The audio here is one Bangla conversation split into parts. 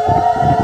you.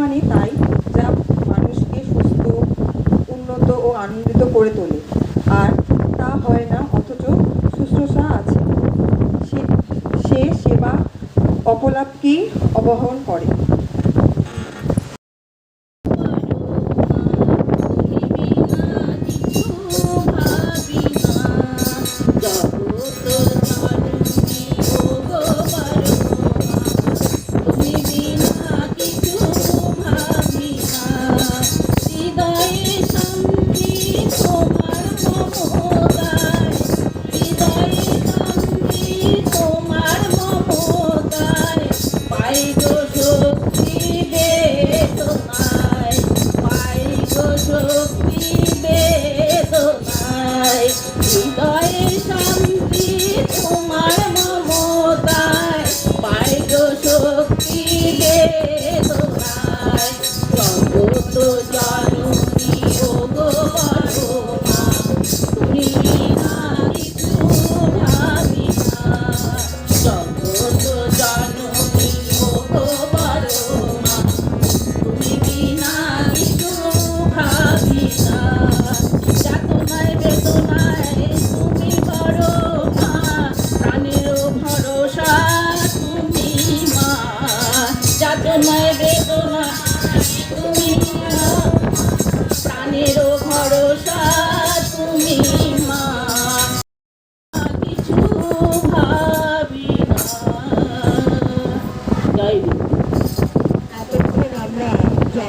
মানে তাই যা মানুষকে সুস্থ, উন্নত ও আনন্দিত করে তোলে। আর তা হয় না, অথচ শুশ্রূষা আছে। সে সেবা অপলাপকেই অবহন করে।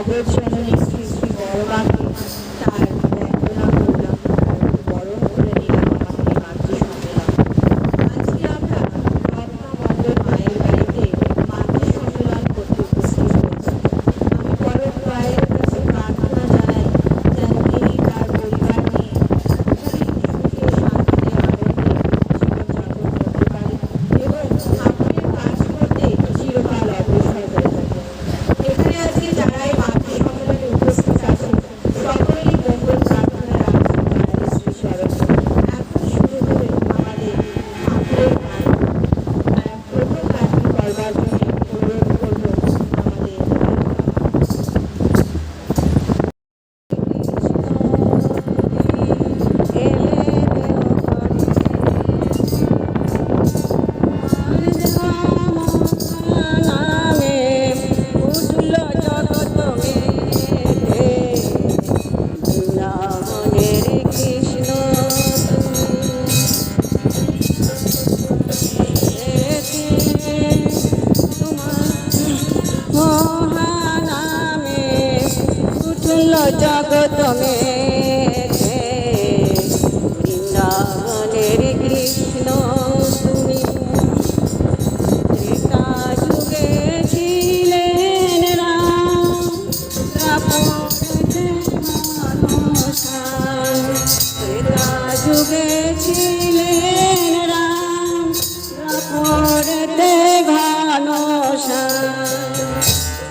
Bridge family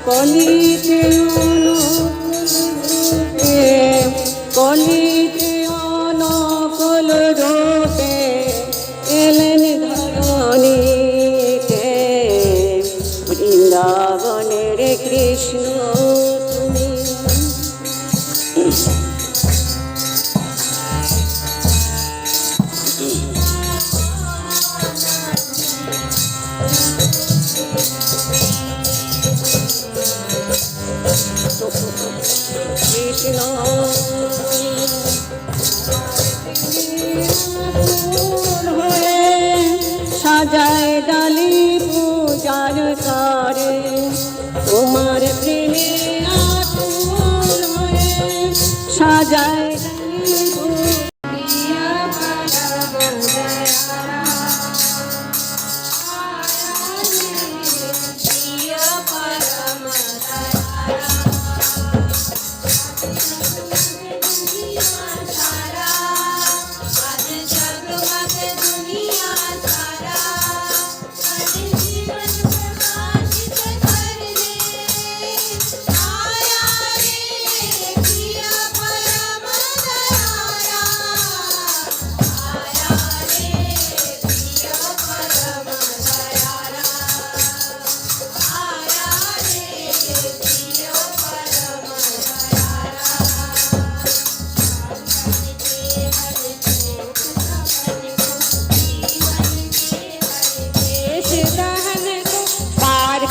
কলিতে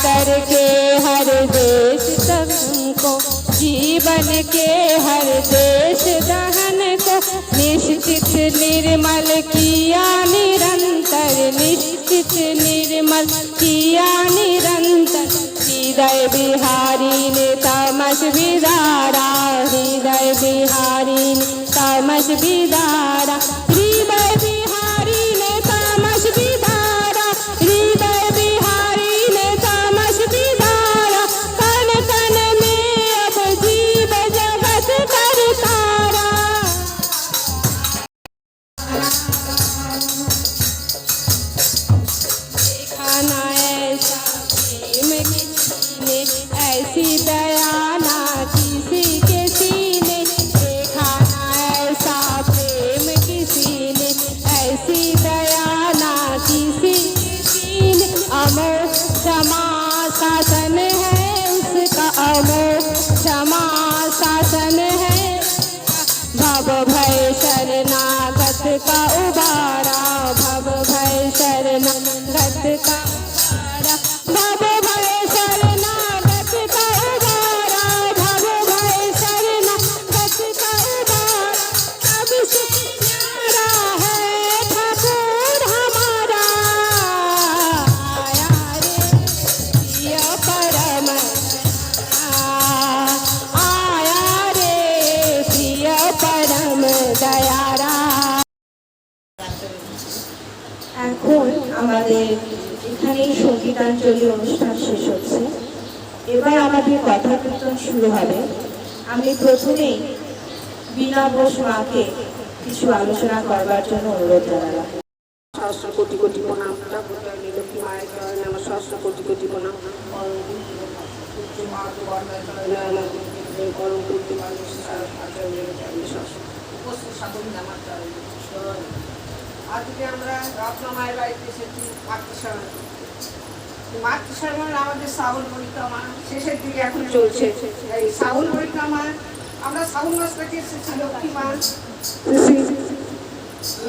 करके हर देश तक हमको जीवन के हर देश दहन को निश्चित निर्मल किया, निरंतर निश्चित निर्मल किया, निरंतर हृदय बिहारी ने तमस बिदारा हृदय बिहारी ने तमस बिदारा আমাদের এখানেই সঙ্গীতাঞ্জলি অনুষ্ঠান শেষ হচ্ছে। এবার আমাদের কথা কীর্তন শুরু হবে। আমি প্রথমেই বীণা বোস মাকে কিছু আলোচনা করবার জন্য অনুরোধ জানালাম। সহস্র কোটি কোটি প্রণাম। লক্ষ্মী মায়ের চরণে আমার সহস্র কোটি কোটি প্রণাম। আজকে আমরা রত্ন মায়ের বাড়িতে এসেছি মাতৃশ্রমণ মাতৃশ্রমণ আমাদের শ্রাবণ পরিক্রমা শেষের দিকে এখন চলছে এই শ্রাবণ পরিক্রমা আমরা শ্রাবণ মাস থেকে এসেছি লক্ষ্মী মা।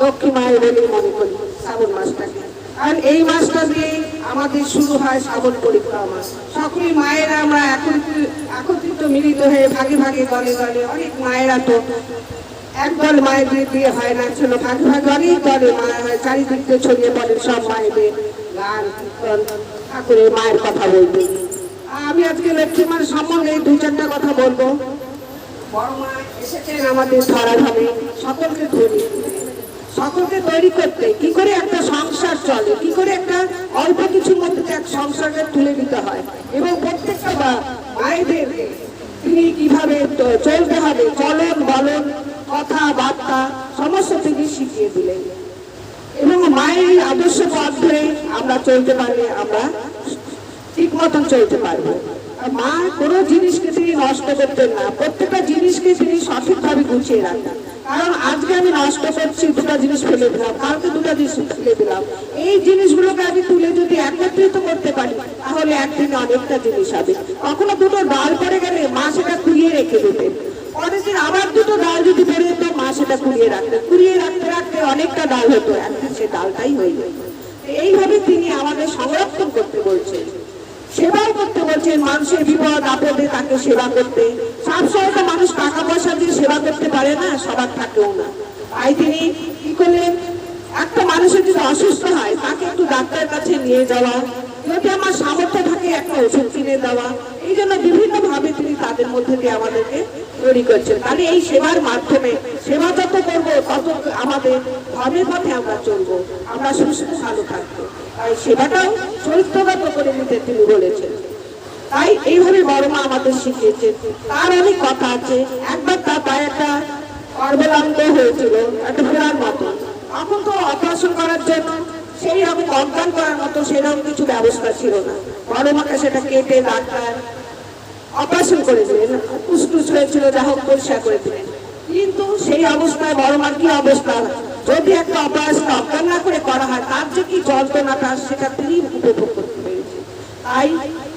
লক্ষ্মী মায়ের বলে মনে করি শ্রাবণ মাসটাকে। আর এই মাসটা দিয়ে আমাদের শুরু হয় শ্রাবণ পরিক্রমা। সকলে মায়েরা আমরা একত্রিত একত্রিত মিলিত হয়ে ভাগে ভাগে দলে দলে অনেক মায়েরা তো একদল মায়েদের বিয়ে হয় না ছিল ভাগে ভাগে অনেক দলে মায়ের হয় চারিদিক দিয়ে ছড়িয়ে পড়ে সব মায়েদের গান, কীর্তন, ঠাকুরের মায়ের কথা বলবে আমি আজকে লক্ষ্মী মার সম্বন্ধে দু চারটা কথা বলব। আমাদের সকলকে সকলকে তৈরি করতে, কি করে একটা সংসার চলে, কি করে একটা অল্প কিছুর মধ্যে এক সংসারকে তুলে হয়। এবং প্রত্যেকটা মায়েদের চলতে হবে, চলন বলন কথাবার্তা সমস্ত থেকে শিখিয়ে দিলেন এবং মায়ের আদর্শ পথ ধরে আমরা চলতে পারলে আমরা ঠিক মতন চলতে পারব। মা কোনো জিনিসকে তিনি নষ্ট করতেন না, প্রত্যেকটা জিনিসকে তিনি সঠিকভাবে গুছিয়ে রাখতেন। কারণ আজকে আমি নষ্ট করছি, দুটো জিনিস ফেলে দিলাম, কালকে দুটো জিনিস ফেলে দিলাম। এই জিনিসগুলোকে আমি তুলে যদি একত্রিত করতে পারি, তাহলে একদিনে অনেকটা জিনিস হবে। কখনো দুটো ডাল পড়ে গেলে মা সেটা কুড়িয়ে রেখে দেবেন পরের আবার দুটো ডাল যদি পড়ে যেত মা সেটা কুড়িয়ে রাখতেন কুড়িয়ে রাখতে রাখতে অনেকটা ডাল হতো একদিন সে ডালটাই হয়ে এইভাবে তিনি আমাদের সংরক্ষণ করতে বলছেন। সেবাও করতে বলছেন, মানুষের বিপদ, আপদে তাকে সেবা করতে। সবসময় তো মানুষ টাকা পয়সা দিয়ে সেবা করতে পারে না, সবার থাকেও না। তাই তিনি কি করলেন? একটা মানুষের যদি অসুস্থ হয়, তাকে একটু ডাক্তারের কাছে নিয়ে যাওয়া, যদি আমার সামর্থ্য থাকে একটা ওষুধ কিনে দেওয়া। এই জন্য তাদের মধ্যে দিয়ে আমাদেরকে তৈরি করছেন। তাহলে এই সেবার মাধ্যমে, সেবা যত করব, তত আমাদের ধর্মের পথে আমরা চলবো। আমরা সুস্থ, ভালো থাকব। তাই সেবাটাও চরিত্রগত করে নিতে তিনি বলেছেন। তাই এইভাবে বড় মা আমাদের শিখিয়েছেন। তার অনেক কথা আছে। একবার তার পায়ে একটা অর্বলাঙ্গ হয়েছিল, একটা ফেরার মতো। তখন তো অপারেশন করার জন্য সেই রকম অজ্ঞান করার মতো সেরকম কিছু ব্যবস্থা ছিল না। বড় মাকে সেটা কেটে, ডাক্তার অপারেশন করে দিলেন হয়েছিল, যা হোক পরিষ্কার করে দিলেন। কিন্তু সেই অবস্থায় বড় মার কি অবস্থা? যদি একটা অপারেশন অজ্ঞান না করে করা হয়, তার যে কি যন্ত্রণাটা, সেটা তিনি উপভোগ করতে তাই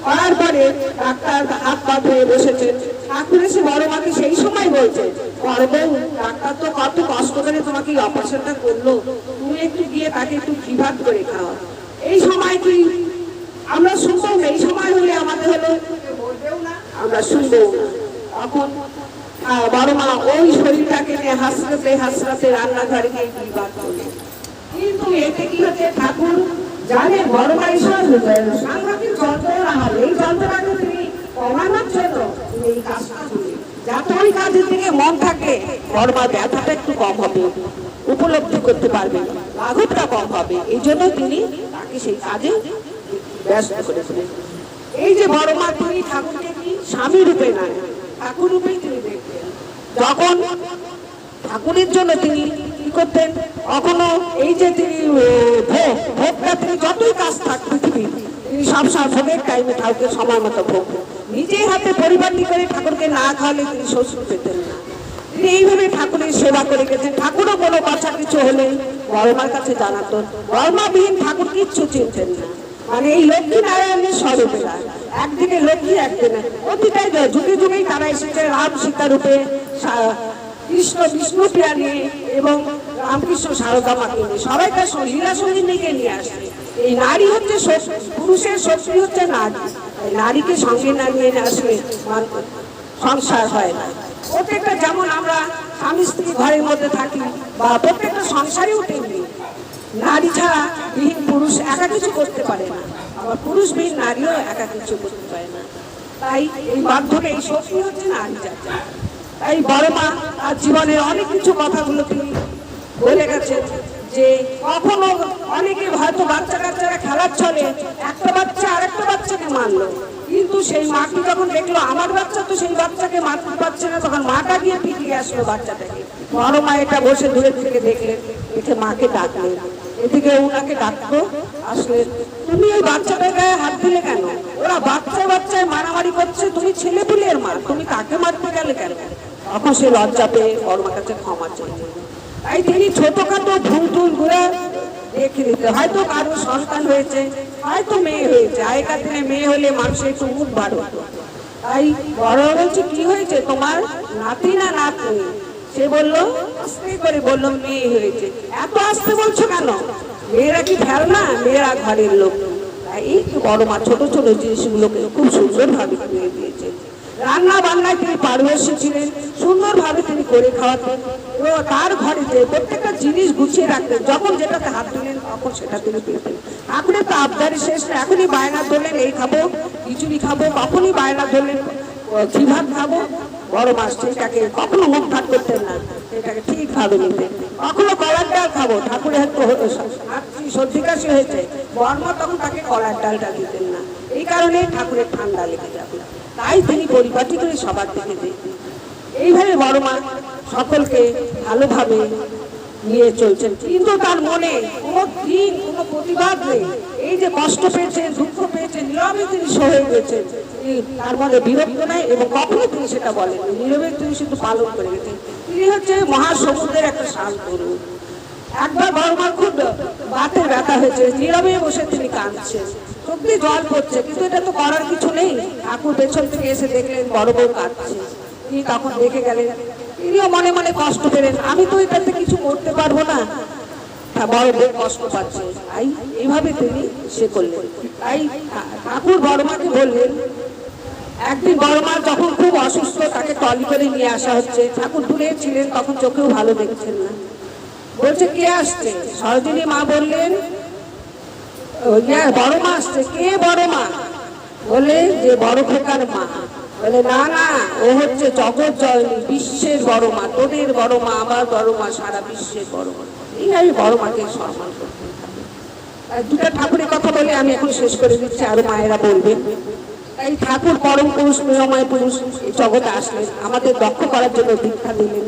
করার পরে ডাক্তার হাত পা বসেছেন। ঠাকুর এসে বড় মাকে সেই সময় বলছে বড় বউ ডাক্তার তো কত কষ্ট করে তোমাকে অপারেশনটা করল। তুমি একটু গিয়ে তাকে একটু ঘি করে খাওয়া এই সময় কি আমরা শুনব না এই সময় হলে আমাদের হলো বলবেও না আমরা শুনব। না তখন বড় মা ওই শরীরটাকে নিয়ে হাসরাতে হাসরাতে রান্নাঘরে গিয়ে ভাত কিন্তু এতে কি হচ্ছে? ঠাকুর জানে বড় মা ঈশ্বর সাংঘাতিক যন্ত্রণা হবে। এই কমানোর জন্য এই কাজটা ওই কাজের দিকে মন থাকে বড় মা ব্যথাটা একটু কম হবে, উপলব্ধি করতে পারবে লাঘবটা কম হবে। এই জন্য তিনি তাকে সেই কাজে ব্যস্ত করেছিলেন এই যে বড় মা তিনি ঠাকুরকে স্বামী রূপে নেয় ঠাকুর রূপেই তিনি দেখতেন। যখন ঠাকুরের জন্য তিনি কি করতেন? কখনো এই যে তিনি ভোগ, ভোগটা তিনি যতই কাজ থাক পৃথিবী তিনি সবসময় ভোগের টাইমে ঠাকুরকে সময় মতো ভোগ নিজের হাতে পরিপাটি করে ঠাকুরকে না খাওয়ালে তিনি শ্বশুর পেতেন না। তিনি এইভাবে ঠাকুরের সেবা করে গেছেন। ঠাকুরও কোনো কথা কিছু হলে বড়মার কাছে জানাতেন। বড়মাবিহীন ঠাকুর কিচ্ছু চিনতেন না। মানে এই লক্ষ্মী নারায়ণের স্বরূপেরা একদিকে লক্ষ্মী একদিনে। প্রতিটাই যুগে যুগেই তারা এসেছে রাম সীতা রূপে কৃষ্ণ বিষ্ণু প্রিয়া নিয়ে এবং রামকৃষ্ণ সারদা মাকে নিয়ে। সবাই তার লীলা সঙ্গীকে নিয়ে আসে। এই নারী হচ্ছে পুরুষের শক্তি হচ্ছে নারী। নারীকে সঙ্গে না নিয়ে আসলে সংসার হয় না। প্রত্যেকটা যেমন আমরা স্বামী স্ত্রী ঘরের মধ্যে থাকি বা প্রত্যেকটা সংসারেও তেমনি। নারী ছাড়া বিহীন পুরুষ একা কিছু করতে পারে না। আবার পুরুষবিহীন নারীও একা কিছু করতে পারে না। তাই এই মাধ্যমে এই শক্তি হচ্ছে নারী জাতি। এই বড় মা, তার জীবনের অনেক কিছু কথাগুলো তিনি বলে গেছেন যে, কখনো অনেকে হয়তো বাচ্চা কাচ্চারা খেলার ছলে একটা বাচ্চা আর একটা বাচ্চাকে মারলো। কিন্তু সেই মাটি যখন দেখল, আমার বাচ্চা তো সেই বাচ্চাকে মারতে পারছে না, তখন মাটা গিয়ে পিটিয়ে আসলো বাচ্চাটাকে। বড় মা এটা বসে দূরে থেকে দেখলেন এতে মাকে ডাকলেন। এদিকে উনাকে ডাকতো আসলে তুমি ওই বাচ্চাটার গায়ে হাত দিলে কেন? ওরা বাচ্চা বাচ্চায় মারামারি করছে, তুমি ছেলে পুলিয়ের মা, তুমি তাকে মারতে গেলে কেন? তখন সে লজ্জা পেয়ে বড়মার কাছে ক্ষমা চাইলেন তাই তিনি ছোটখাটো ভুল টুল ঘুরে দেখে নিতে। হয়তো কারও সন্তান হয়েছে, হয়তো মেয়ে হয়েছে। আগেকার দিনে মেয়ে হলে মানুষের একটু মুখ বার হতো। তাই বড় বলছে কি হয়েছে তোমার? নাতি না নাতনি? সে বলল, আস্তে করে বলল, মেয়ে হয়েছে। এত আস্তে বলছো কেন? মেয়েরা কি খেলনা? মেয়েরা ঘরের লোক। এই বড় মা, ছোট ছোট জিনিসগুলোকে খুব সুন্দর সুন্দরভাবে করে দিয়েছে। রান্না বান্নায় তিনি পারদর্শী ছিলেন, সুন্দরভাবে তিনি করে খাওয়াতেন। এবং তার ঘরে যে প্রত্যেকটা জিনিস গুছিয়ে রাখতেন, যখন যেটাতে হাত দিলেন, তখন সেটা তিনি পেতেন ঠাকুরের তো আবদারি শেষ না এখনই বায়না ধরলেন, এই খাব, খিচুড়ি খাব, তখনই বায়না ধরলেন ঘি ভাত খাব। বড় মাছ এটাকে কখনো ভাত করতেন না। এটাকে ঠিকভাবে নিতেন। কখনো কলার ডাল খাব, ঠাকুরের হয়তো সর্দি কাশি হয়েছে, বর্মা তখন তাকে কলার ডালটা দিতেন না। এই কারণে ঠাকুরের ঠান্ডা লেগে যাবে তাই তিনি পরিপাটি করে সবার দিকে দেখতেন এইভাবে বড় মা সকলকে ভালোভাবে নিয়ে চলছেন। কিন্তু তার মনে কোনো দিন কোনো প্রতিবাদ নেই। এই যে কষ্ট পেয়েছেন দুঃখ পেয়েছেন নীরবে তিনি সহে গেছেন। তার মধ্যে বিরক্ত নাই এবং কখনো তিনি সেটা বলেন নীরবে তিনি শুধু পালন করে গেছেন। তিনি হচ্ছে মহাসমুদ্রের একটা শান্ত রূপ। একবার বড়মার খুব বাতের ব্যথা হয়েছে, নীরবে বসে তিনি কাঁদছেন। দিয়ে জল পড়ছে, কিন্তু এটা তো করার কিছু নেই। ঠাকুর পেছন থেকে এসে দেখলেন বড় বউ কাঁদছে। তিনি তখন দেখে গেলেন, তিনিও মনে মনে কষ্ট পেলেন, আমি তো এটাতে কিছু করতে পারব না। বড় বউ কষ্ট পাচ্ছে। তাই এইভাবে তিনি সে করলেন। তাই ঠাকুর বড় মাকে বললেন একদিন বড় মা যখন খুব অসুস্থ তাকে টলি করে নিয়ে আসা হচ্ছে। ঠাকুর দূরে ছিলেন তখন চোখেও ভালো দেখছেন না। বলছে কে আসছে? সরোজিনী মা বললেন "ও, ইয়া, বড় মা আসছে। কে বড় মা বলে যে বড় খোকার মা। বলে না না ও হচ্ছে জগৎ জয়নী বিশ্বের বড় মা তোদের বড় মা আমার বড় মা সারা বিশ্বের বড় মা এই আমি বড় মাকে সম্মান করতে দুটা ঠাকুরের কথা বলে আমি এখন শেষ করে দিচ্ছি আরও মায়েরা বলবেন। তাই ঠাকুর পরম পুরুষ নিয়ময় পুরুষ জগতে আসলেন। আমাদের দক্ষ করার জন্য দীক্ষা দিলেন।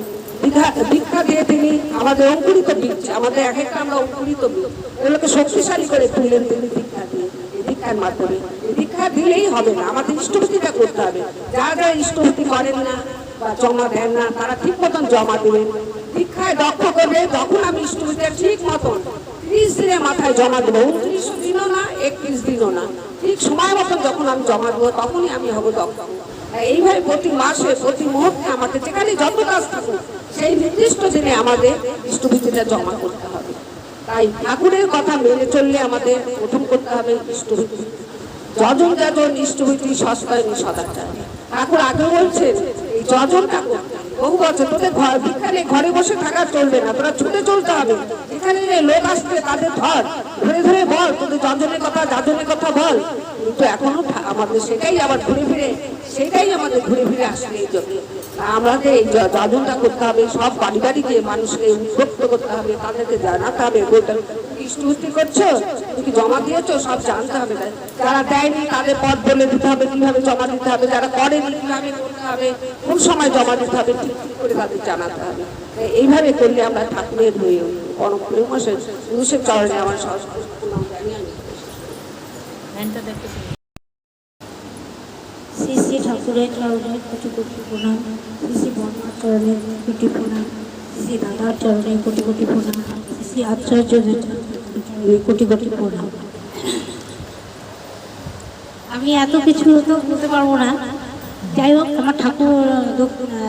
দীক্ষা দিয়ে তিনি আমাদের অঙ্কুরিত বীজ, আমাদের এক একটা আমরা অঙ্কুরিত বীজ, এগুলোকে শক্তিশালী করে তুললেন তিনি দীক্ষা দিয়ে। দীক্ষার মাধ্যমে দীক্ষা দিলেই হবে না, আমাদের ইষ্টভূতিটা করতে হবে। যারা যারা ইষ্টভূতি করেন না বা জমা দেন না, তারা ঠিক মতন জমা দেবেন দীক্ষায় দক্ষ করবে তখন আমি ইষ্টভূতিটা ঠিক মতন। ত্রিশ দিনের মাথায় জমা দেবো, উনত্রিশ দিনও না, একত্রিশ দিনও না। ঠিক সময় মতন যখন আমি জমা দেবো, তখনই আমি হব দক্ষ। এইভাবে প্রতি মাসে, প্রতি মুহূর্তে আমাকে যেখানে যত কাজ থাকুক, সেই নির্দিষ্ট দিনে আমাদের ইষ্টভূতিটা জমা করতে হবে। তাই ঠাকুরের কথা মেনে চললে আমাদের প্রথম করতে হবে ইষ্টভূতি। যজন যজন ইষ্টভূতি, সস্তায় সদাচার ঠাকুর আগে বলছেন, এই যজনটা করতে হবে। বহু বছর তোদের ঘর ভিখানে ঘরে বসে থাকা চলবে না, তোরা ছুটে চলতে হবে। এখানে লোক আসছে তাদের ধর। ধরে ধরে বল, তোদের যজনের কথা, যাজনের কথা বল। কিন্তু এখনও আমাদের সেটাই আবার ঘুরে ফিরে, সেটাই আমাদের ঘুরে ফিরে আসলে এই জন্য। আমাদের এই যজনটা করতে হবে, সব বাড়ি বাড়িতে মানুষকে উদ্যুক্ত করতে হবে, তাদেরকে জানাতে হবে বইটা ইষ্টভূতি করছ? তুমি জমা দিয়েছ? সব জানতে হবে। যারা দেয়নি, তাদের পদ বলে দিতে হবে, কীভাবে জমা দিতে হবে, যারা করেনি, কীভাবে করতে হবে, কোন সময় জমা দিতে হবে, ঠিক করে তাদের জানাতে হবে। এইভাবে করলে আমরা ঠাকুরের হয়ে উঠবো। পুরুষের চরণে আমার সংস্কৃত আমি শ্রী শ্রী ঠাকুরের চরণে কোটি কোটি প্রণাম। শ্রী শ্রী বর্মার চরণে কোটি প্রণাম। শ্রী দাদার চরণে কোটি কোটি প্রণাম। শ্রী শ্রী আচার্যদের কোটি কোটি প্রণাম। আমি এত কিছু তো বলতে পারব না। যাই হোক আমার ঠাকুর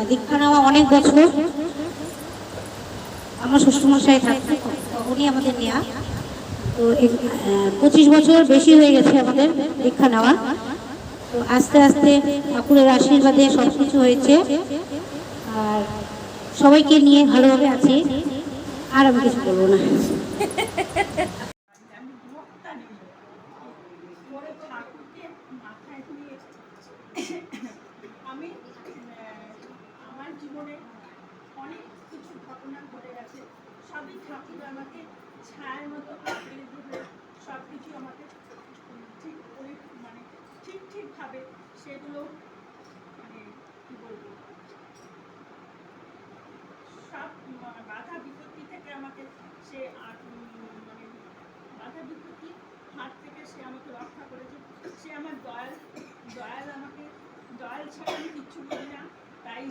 দীক্ষা নেওয়া অনেক বছর। আমার শ্বশুরমশাই থাকতেন, উনি আমাদের নেয়া। তো পঁচিশ বছর বেশি হয়ে গেছে আমাদের দীক্ষা নেওয়া। তো আস্তে আস্তে ঠাকুরের আশীর্বাদে সব কিছু হয়েছে। আর সবাইকে নিয়ে ভালোভাবে আছি, আর আমি কিছু বলব না করে ঠাকুরকে মাথায় নিয়ে আমি আহ, আমার জীবনে অনেক কিছু ঘটনা ঘটে গেছে, সবই ঠাকুর আমাকে ছায়ার মতো ধরে সব কিছু আমাকে ঠিক করে মানে ঠিক ঠিকভাবে সেগুলো মানে কী বলব, সব বাধা বিপত্তি থেকে আমাকে সে মানে বাধা বিপত্তি হাত থেকে সে আমাকে রক্ষা করেছে। সে আমার দয়াল দয়াল আমাকে, দয়াল ছাড়া আমি কিচ্ছু বলি না। তাই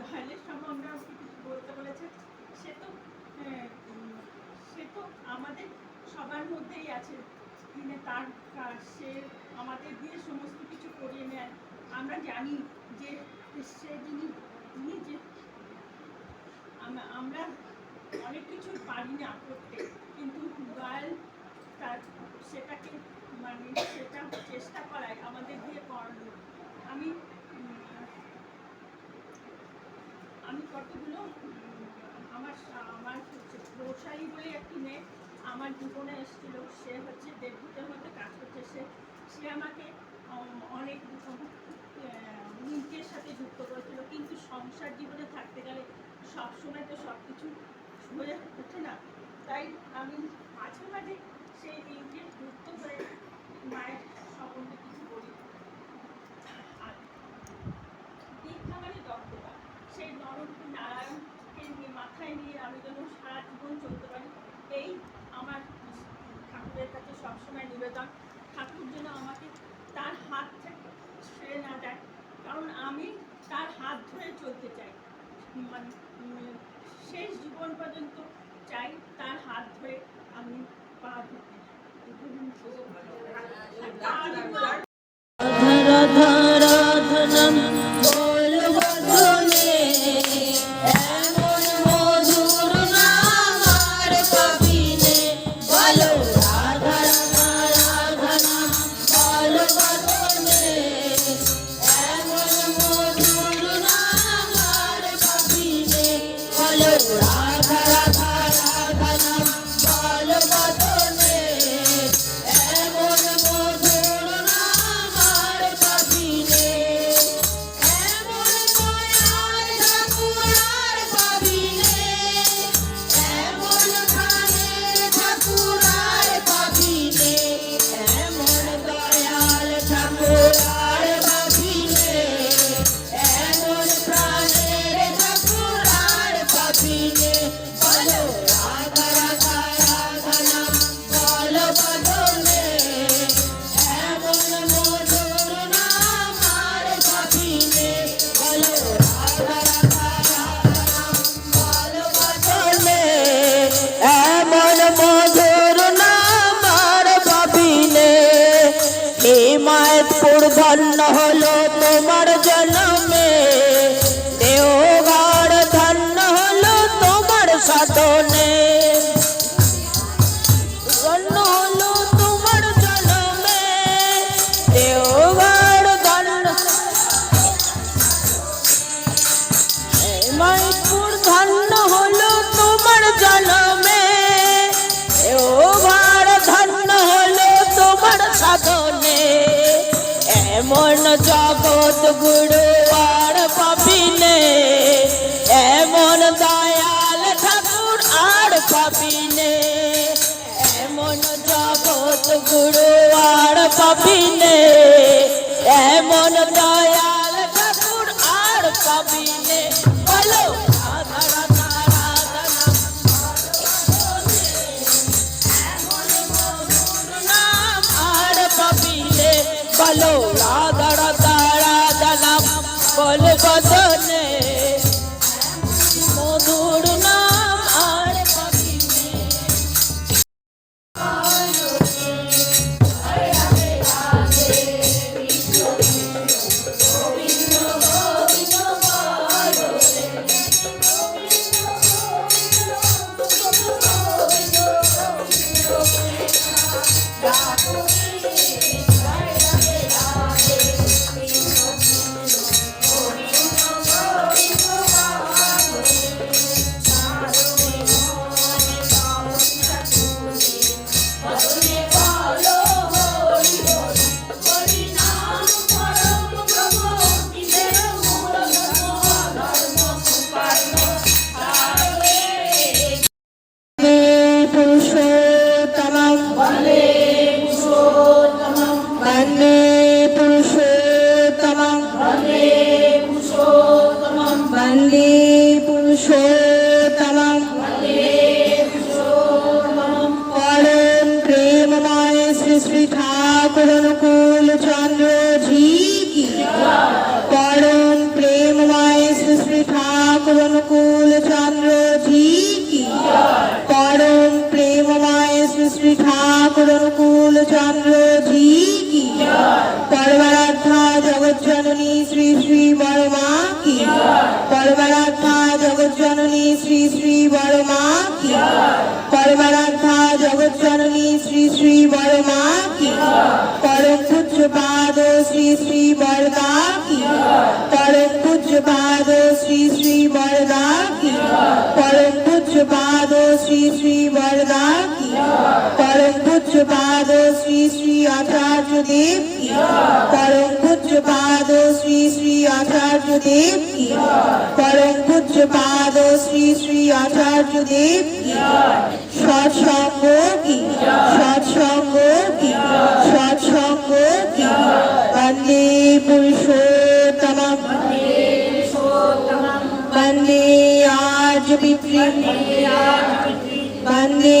দয়ালের সম্বন্ধে আমরা বলতে বলেছে, সে তো সে তো আমাদের সবার মধ্যেই আছে। তিনি তার সে আমাদের দিয়ে সমস্ত কিছু করিয়ে নেয়। আমরা জানি যে সে যিনি তিনি যে, আমরা আমরা অনেক কিছু পারি না করতে, কিন্তু দয়াল তার, সেটাকে মানে সেটা চেষ্টা করায়, আমাদের দিয়ে করানো আমি আমি কতগুলো, আমার আমার রোসালি বলে একটি মেয়ে আমার জীবনে এসেছিল। সে হচ্ছে দেবভূতের মধ্যে কাজ করছে। সে সে আমাকে অনেক নিজের সাথে যুক্ত করেছিল। কিন্তু সংসার জীবনে থাকতে গেলে সবসময় তো সব কিছু হয়ে ওঠে না। তাই আমি মাঝে মাঝে সেই দিনকে যুক্ত হয়ে মায়ের সম্বন্ধে সবসময় নিবেদন ঠাকুর যেন আমাকে তার হাত থেকে ছেড়ে না দেয় কারণ আমি তার হাত ধরে চলতে চাই মানে শেষ জীবন পর্যন্ত চাই তার হাত ধরে আমি পা ধরতে রাধা রাধা রাধা ধন্য এমন জগৎ গুরু আর পাবিনে এমন দয়াল ঠাকুর আর পাবিনে এমন জগৎ গুরু আর পাবিনে এমন দয়াল বলো। রাধা রাধা রাধা নাম বল বদনে জননী শ্রী শ্রী বড় মা কি পরমারাধ্যা জগৎ জননী শ্রী শ্রী বড় মা কি পরম পূজ্য পাদ শ্রী শ্রী বরদা কি পরম পূজ্য পাদ শ্রী শ্রী পরম পাদ শ্রী শ্রী আচার্য দেব পরম পূজ্য পাদ শ্রী শ্রী আচার্য দেব পরম পূজ্য পাদ শ্রী শ্রী আচার্য দেব সৎসঙ্গ কি। সৎসঙ্গ কি। সৎসঙ্গ কি। বন্দে পুরুষোত্তমম। বন্দে আজ পিতৃ বন্দে